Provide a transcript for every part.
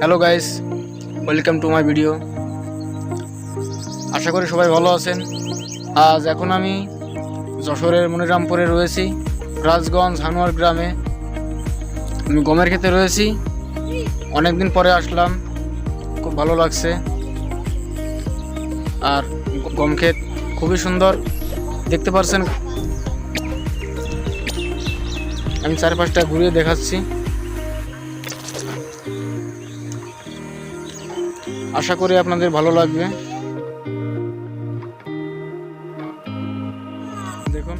Hello guys welcome to my video আশা করি সবাই ভালো আছেন। আজ এখন আমি যশোরের মনিরামপুরে রয়েছি, রাজগঞ্জ হানুয়ার গ্রামে। আমি গমের খেতে রয়েছি। অনেক দিন পরে আসলাম। খুব ভালো লাগছে। আর গম ক্ষেত খুবই সুন্দর। দেখতে পারছেন? আমি চারপাশটা ঘুরিয়ে দেখাচ্ছি। আশা করি আপনাদের ভালো লাগবে। দেখুন।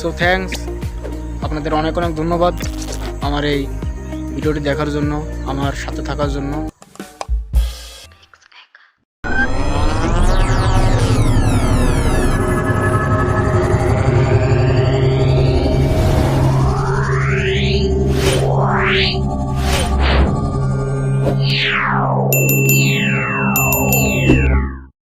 সো থ্যাঙ্কস আপনাদের অনেক অনেক ধন্যবাদ আমার এই ভিডিওটি দেখার জন্য, আমার সাথে থাকার জন্য।